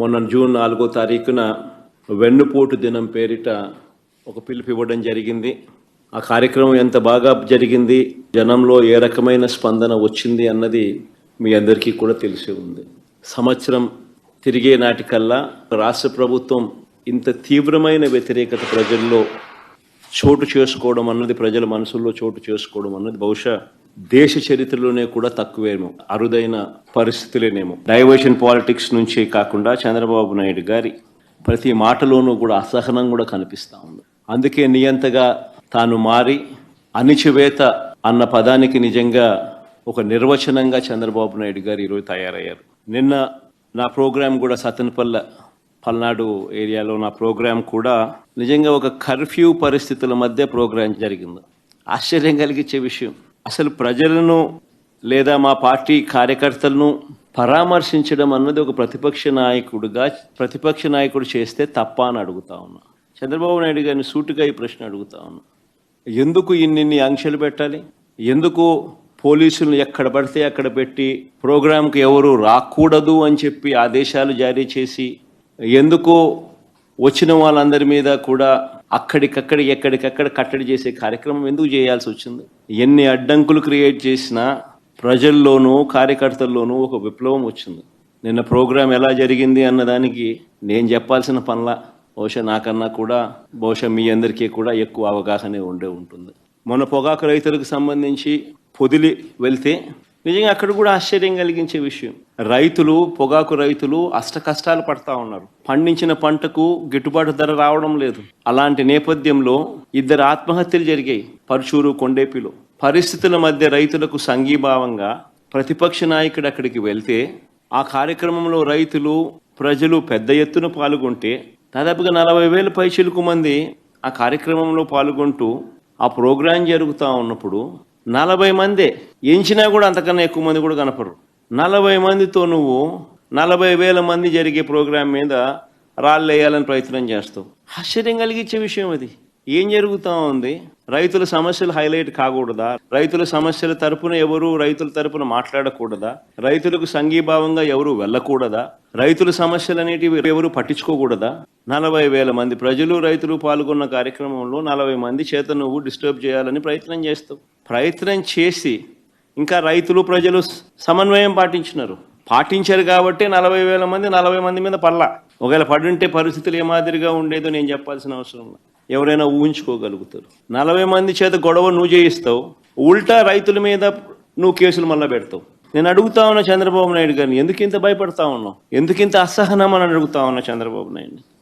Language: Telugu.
మొన్న జూన్ నాలుగో తారీఖున వెన్నుపోటు దినం పేరిట ఒక పిలుపు ఇవ్వడం జరిగింది. ఆ కార్యక్రమం ఎంత బాగా జరిగింది జనంలో ఏ రకమైన స్పందన వచ్చింది అన్నది మీ అందరికీ కూడా తెలిసి ఉంది. సంవత్సరం తిరిగే నాటికల్లా రాష్ట్ర ప్రభుత్వం ఇంత తీవ్రమైన వ్యతిరేకత ప్రజల్లో చోటు చేసుకోవడం అన్నది ప్రజల మనసుల్లో చోటు చేసుకోవడం అన్నది బహుశా దేశ చరిత్రలోనే కూడా తక్కువేమో అరుదైన పరిస్థితులేనేమో. డైవర్షన్ పాలిటిక్స్ నుంచే కాకుండా చంద్రబాబు నాయుడు గారి ప్రతి మాటలోనూ కూడా అసహనం కూడా కనిపిస్తూ ఉంది. అందుకే నియంతగా తాను మారి అణిచివేత అన్న పదానికి నిజంగా ఒక నిర్వచనంగా చంద్రబాబు నాయుడు గారు ఈరోజు తయారయ్యారు. నిన్న నా ప్రోగ్రాం కూడా సతన్పల్ల పల్నాడు ఏరియాలో నా ప్రోగ్రాం కూడా నిజంగా ఒక కర్ఫ్యూ పరిస్థితుల మధ్య ప్రోగ్రాం జరిగింది. ఆశ్చర్యం కలిగించే విషయం. అసలు ప్రజలను లేదా మా పార్టీ కార్యకర్తలను పరామర్శించడం అన్నది ఒక ప్రతిపక్ష నాయకుడుగా ప్రతిపక్ష నాయకుడు చేస్తే తప్ప అని అడుగుతా ఉన్నా. చంద్రబాబు నాయుడు గారిని సూటిగా ఈ ప్రశ్న అడుగుతా ఉన్నా. ఎందుకు ఇన్నిన్ని ఆంక్షలు పెట్టాలి? ఎందుకు పోలీసులను ఎక్కడ పడితే అక్కడ పెట్టి ప్రోగ్రాంకి ఎవరు రాకూడదు అని చెప్పి ఆదేశాలు జారీ చేసి ఎందుకు వచ్చిన వాళ్ళందరి మీద కూడా అక్కడికక్కడ ఎక్కడికక్కడ కట్టడి చేసే కార్యక్రమం ఎందుకు చేయాల్సి వచ్చింది? ఎన్ని అడ్డంకులు క్రియేట్ చేసినా ప్రజల్లోనూ కార్యకర్తల్లోనూ ఒక విప్లవం వచ్చింది. నిన్న ప్రోగ్రాం ఎలా జరిగింది అన్నదానికి నేను చెప్పాల్సిన పనుల బహుశా నాకన్నా కూడా బహుశా మీ అందరికీ కూడా ఎక్కువ అవగాహన ఉండే ఉంటుంది. మన పొగాకు రైతులకు సంబంధించి పొదిలి వెళ్తే నిజంగా అక్కడ కూడా ఆశ్చర్యం కలిగించే విషయం. రైతులు పొగాకు రైతులు అష్ట కష్టాలు పడతా ఉన్నారు. పండించిన పంటకు గిట్టుబాటు ధర రావడం లేదు. అలాంటి నేపథ్యంలో ఇద్దరు ఆత్మహత్యలు జరిగాయి. పరుచూరు కొండేపిలో. పరిస్థితుల మధ్య రైతులకు సంఘీభావంగా ప్రతిపక్ష నాయకుడు అక్కడికి వెళ్తే ఆ కార్యక్రమంలో రైతులు ప్రజలు పెద్ద ఎత్తున పాల్గొంటే దాదాపుగా నలభై వేల పైచిలకు మంది ఆ కార్యక్రమంలో పాల్గొంటూ ఆ ప్రోగ్రాం జరుగుతూ ఉన్నప్పుడు నలభై మందే. ఎంచినా కూడా అంతకన్నా ఎక్కువ మంది కూడా కనపడరు. నలభై మందితో నువ్వు నలభై వేల మంది జరిగే ప్రోగ్రాం మీద రాళ్ళు వేయాలని ప్రయత్నం చేస్తావు. ఆశ్చర్యం కలిగించే విషయం అది. ఏం జరుగుతా ఉంది? రైతుల సమస్యలు హైలైట్ కాకూడదా? రైతుల సమస్యల తరపున ఎవరు రైతుల తరపున మాట్లాడకూడదా? రైతులకు సంఘీభావంగా ఎవరు వెళ్ళకూడదా? రైతుల సమస్యలు అనేటివి ఎవరు పట్టించుకోకూడదా? నలభై వేల మంది ప్రజలు రైతులు పాల్గొన్న కార్యక్రమంలో నలభై మంది చేత నువ్వు డిస్టర్బ్ చేయాలని ప్రయత్నం చేస్తావు. ప్రయత్నం చేసి ఇంకా రైతులు ప్రజలు సమన్వయం పాటించినారు. పాటించారు కాబట్టి నలభై వేల మంది నలభై మంది మీద పడలా. ఒకవేళ పడుంటే పరిస్థితులు ఏ మాదిరిగా ఉండేదో నేను చెప్పాల్సిన అవసరం ఎవరైనా ఊహించుకోగలుగుతారు. నలభై మంది చేత గొడవ నువ్వు చేయిస్తావు. ఉల్టా రైతుల మీద నువ్వు కేసులు మళ్ళా పెడతావు. నేను అడుగుతా ఉన్నా చంద్రబాబు నాయుడు గారిని. ఎందుకు ఇంత భయపడతా ఉన్నావు? ఎందుకు ఇంత అసహనం అని అడుగుతా ఉన్నా చంద్రబాబు నాయుడు